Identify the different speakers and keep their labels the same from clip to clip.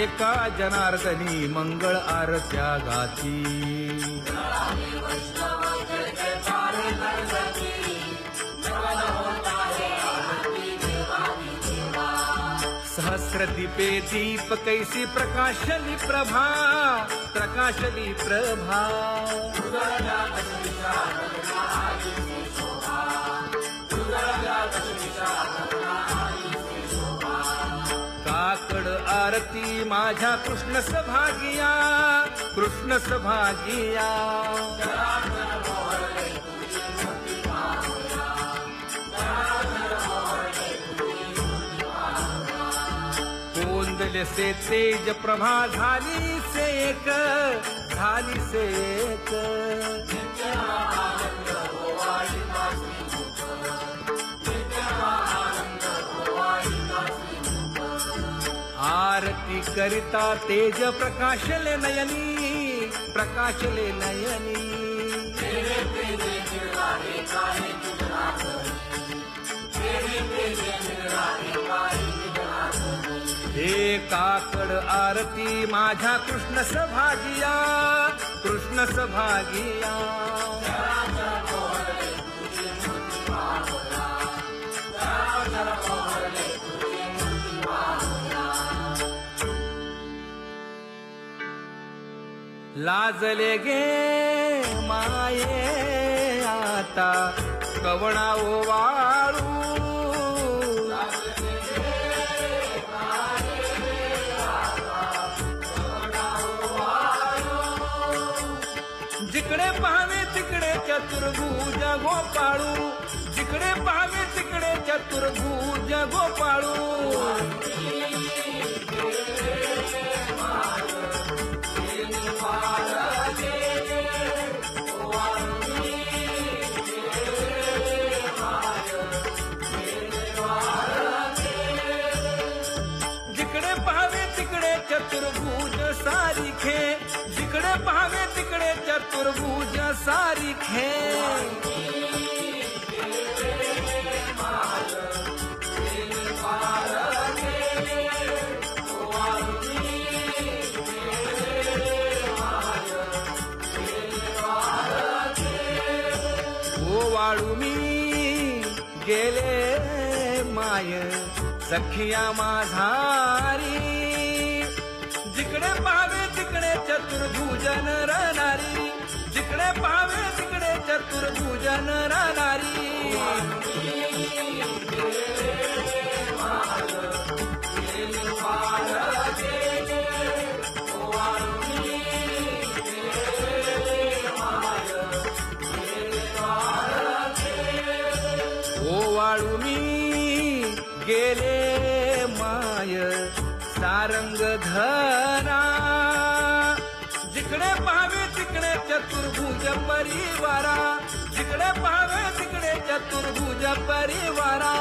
Speaker 1: एका जनार्दनी मंगळ आरत्या गाती. सहस्र दीपे दीप कैसी प्रकाशली प्रभा प्रकाशली प्रभा. आरती माझ्या कृष्ण सभागिया कृष्ण सभागिया कोंदले से तेज प्रभा झाली से एक झाली से एक। करिता तेज प्रकाशले नयनी प्रकाशले नयनी. हे काकड आरती माझ्या कृष्ण सभागिया कृष्ण सभागिया लाजले गे माये आता कवणा वाळू. जिकडे पाहावे तिकडे चतुर्भुज गोपाळू. जिकडे पाहावे तिकडे चतुर्भुज गोपाळू. चतुर्भुज सारिखे जिकडे पाहावे तिकडे चतुर्भुज सारिखे वाळू मी गेले माय सखिया माझारी चतुर्भुजन राहणारी जिकडे पावे तिकडे चतुर्भुजन राहणारी ओ मी गेले माय. सारंग धरा जिकडे पाहावे तिकडे चतुर्भुज परिवारा. जिकडे पाहावे तिकडे चतुर्भुज परिवारा.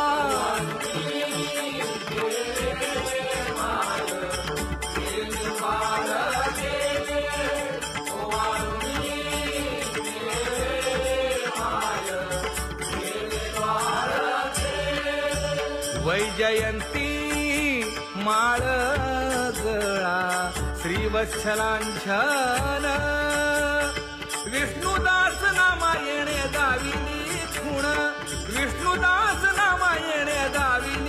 Speaker 1: श्रीवत्सलांछन। विष्णुदास नामायणे दाविनी खूण। विष्णुदास नामा येणे दाविनी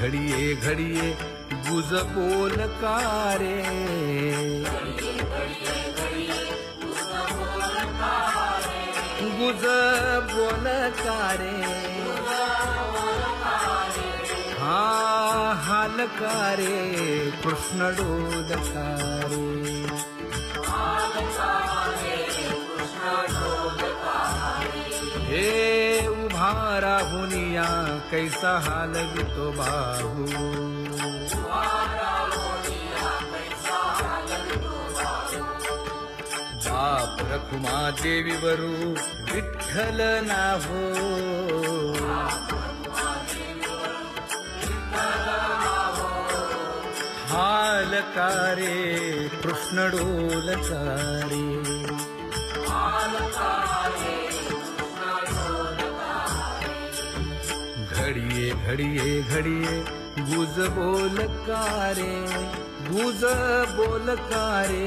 Speaker 1: घडिये घडिये गुज बोल कारे। गुज बोलकारे हा हालकारे कृष्ण डोलकारे हे तुम्हारा होनिया कैसा हाल तो बाहू बाप रखुमा देवी वरू विठ्ठल ना हो। हाल कारे कृष्ण डोलकारे हाल कारे। घडिये घडिये गुज बोलकारे गुज बोलकारे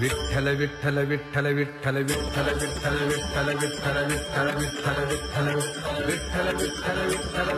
Speaker 1: विठ्ठल विठ्ठल विठ्ठल विठ्ठल विठ्ठल विठ्ठल विठ्ठल विठ्ठल विठ्ठल विठ्ठल विठ्ठल विठ्ठल विठ्ठल विठ्ठल विठ्ठल विठ्ठल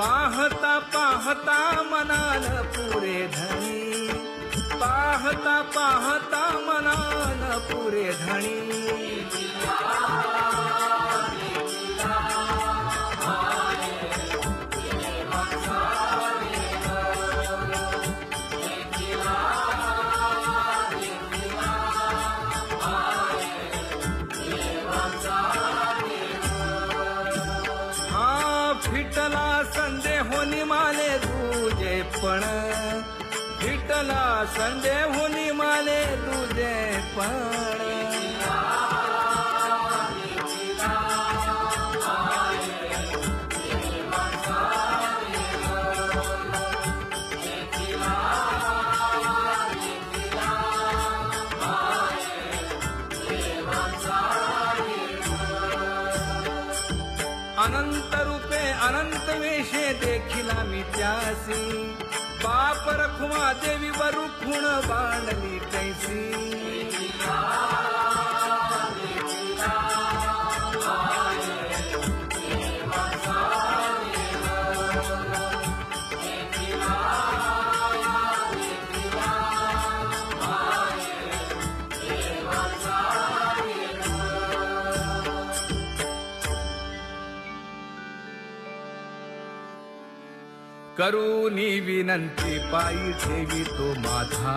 Speaker 1: पाहता पाहता मनाल पुरे धणी पाहता पाहता मनाल पुरे धणी संदेहोनी माले तुझे पण. अनंत रूपे अनंत वेशे देखिला मी त्यासी. પરખવા દેવી વરુ ખૂણ બાણની કૈસી कैसी करूनी विनंती पायी ठेवी तो माझा.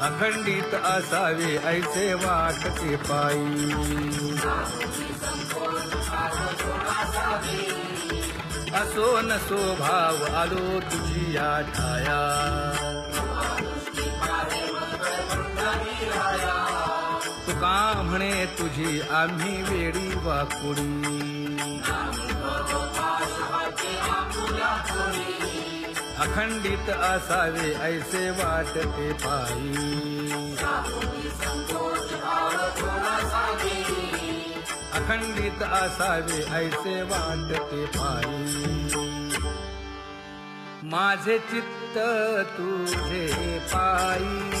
Speaker 1: अखंडित असावे ऐसे वाटते पायी. असो नसो भाव आलो तुझी या छाया. तुका म्हणे तुझी आम्ही वेडी वाकुडी अखंडित असावे ऐसे वाटते पायी. अखंडित असावे ऐसे वाटते पायी. माझे चित्त तुझे पायी.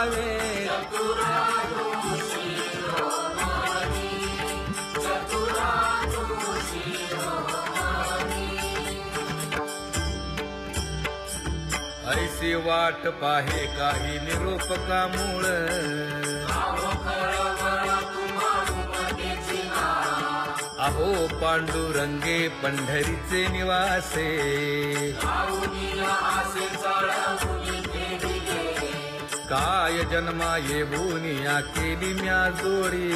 Speaker 1: ऐसी वाट पाहे काही निरूपका मूळ? अहो पांडुरंगे पंढरीचे निवासे. काय जन्मा ये या केली म्या जोडी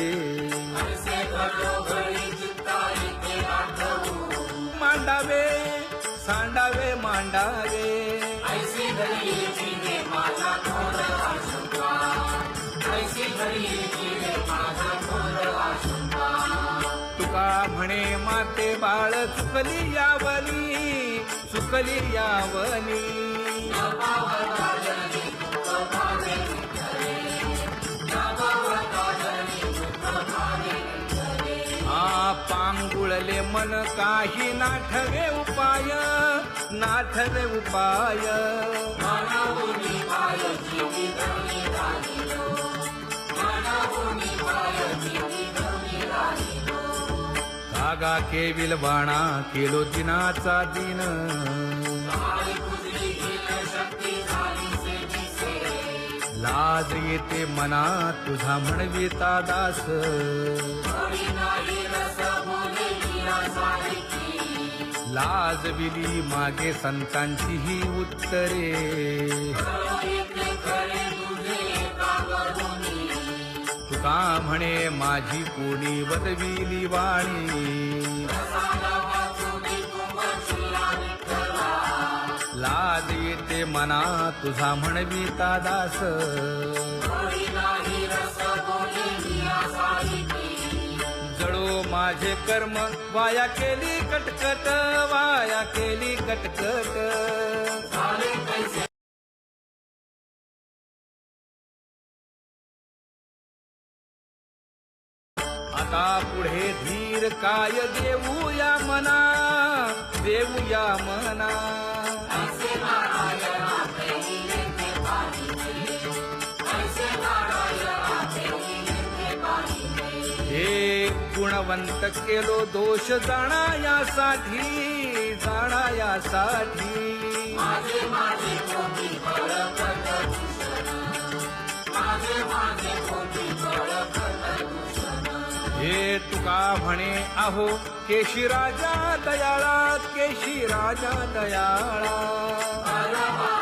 Speaker 1: मांडावे सांडावे मांडावे. तुका म्हणे माते बाळ चुकली यावली चुकली यावली. आ पांगुळले मन काही नाठवे उपाय नाठवे उपाय. कागा केविल बाणा केलो दिनाचा दिन. लाज येते मना तुझा म्हणविता दास. लाजविली मागे संतांची ही उत्तरे. तुका म्हणे माझी कोणी बदविली वाणी. लाज येते मना तुझा म्हणविता दास. माझे कर्म वाया केली कटकट वाया केली कटकट. आता पुढे धीर काय देऊया मना देऊया मना. गुणवंत केलो दोष जाणायासाठी जाणायासाठी. हे तुका म्हणे आहो केशी राजा दयाळा केशी राजा दयाळा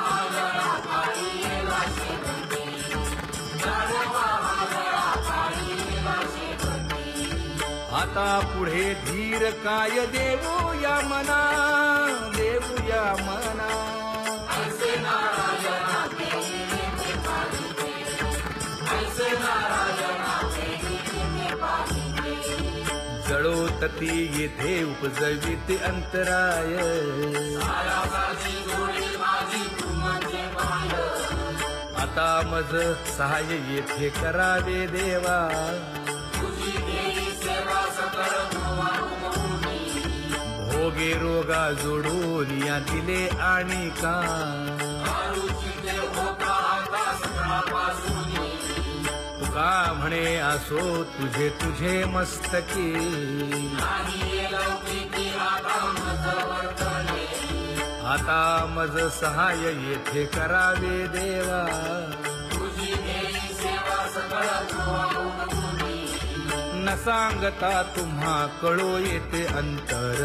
Speaker 1: आता पुढे धीर काय देऊ या मना देऊ या मना. जळो तती येथे उपजवित अंतराय. आता मज सहाय्य येथे करावे देवा. रोगे रोगा जोडून या दिले आणि का तुका म्हणे असो तुझे तुझे मस्तकी. आता मज सहाय येथे करावे देवा. न सांगता तुम्हा कळो येते अंतर.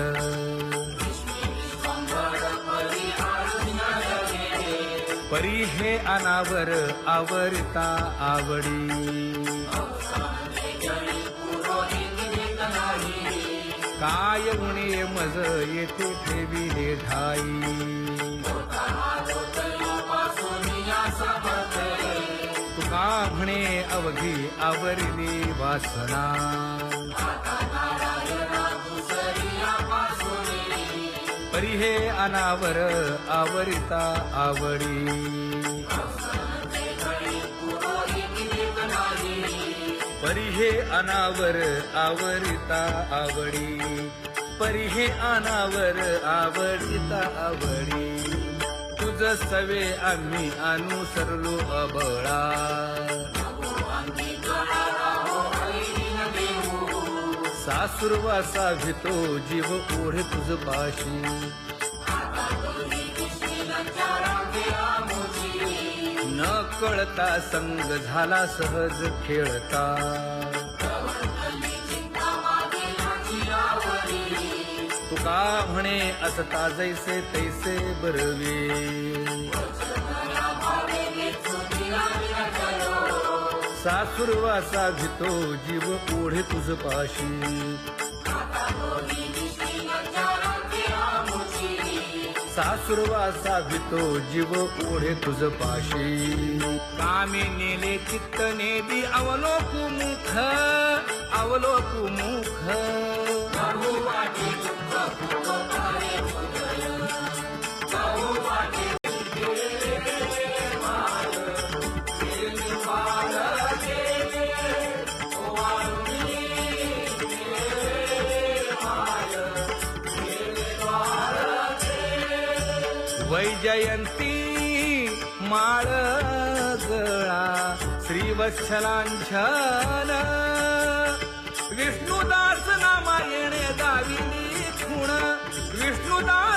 Speaker 1: परी हे अनावर आवरता आवडी. काय उणे मज येथे ठेवी हे धाई अवघी आवरली वासना. परी हे अनावर आवरिता आवडी. परी हे अनावर आवरिता आवडी. परी हे अनावर आवडिता आवडी. तुझ सवे आम्ही अनुसरलो अबळा. सासुरवासा भितो जीव ओढे तुझ पाशी. न कळता संग झाला सहज खेळता. तुका म्हणे असता जैसे तैसे बरवे. सासुरवासा भितो जीव ओढे तुझ पाशी. सासुरवासा भितो जीव ओढे तुझ पाशी. कामे नेले चित्त नेदी अवलोकु मुख अवलोकु मुख. वत्सलांछन। विष्णुदास नामा येणे दाविनी खुण। विष्णुदास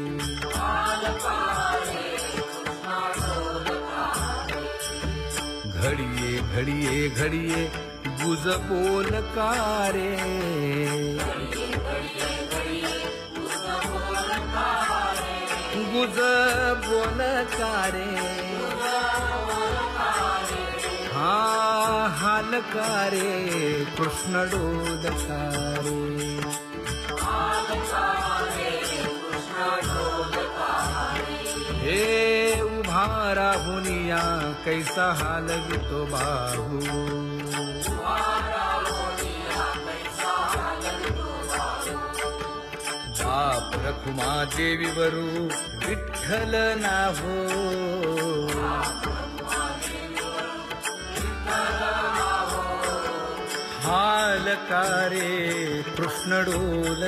Speaker 1: घडिये घडिये गुज बोल कारे। गुज बोल कारे। हा हालकारे कृष्णडोदकारे तुम्हारा होनिया कैसा हाल तो बाहू बाप रखुमा देवी वरू विठ्ठल ना हो। हाल कारे कृष्ण डोल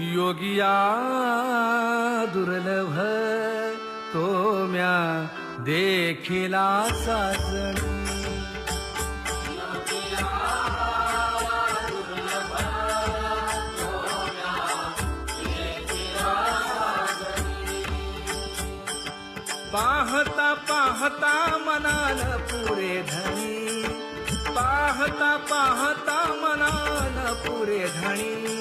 Speaker 1: योगिया दुर्लभ तो म्या देखिला साजणी पाहता पाहता मनाल पुरे धनी. पाहता पाहता मनाल पुरे धनी.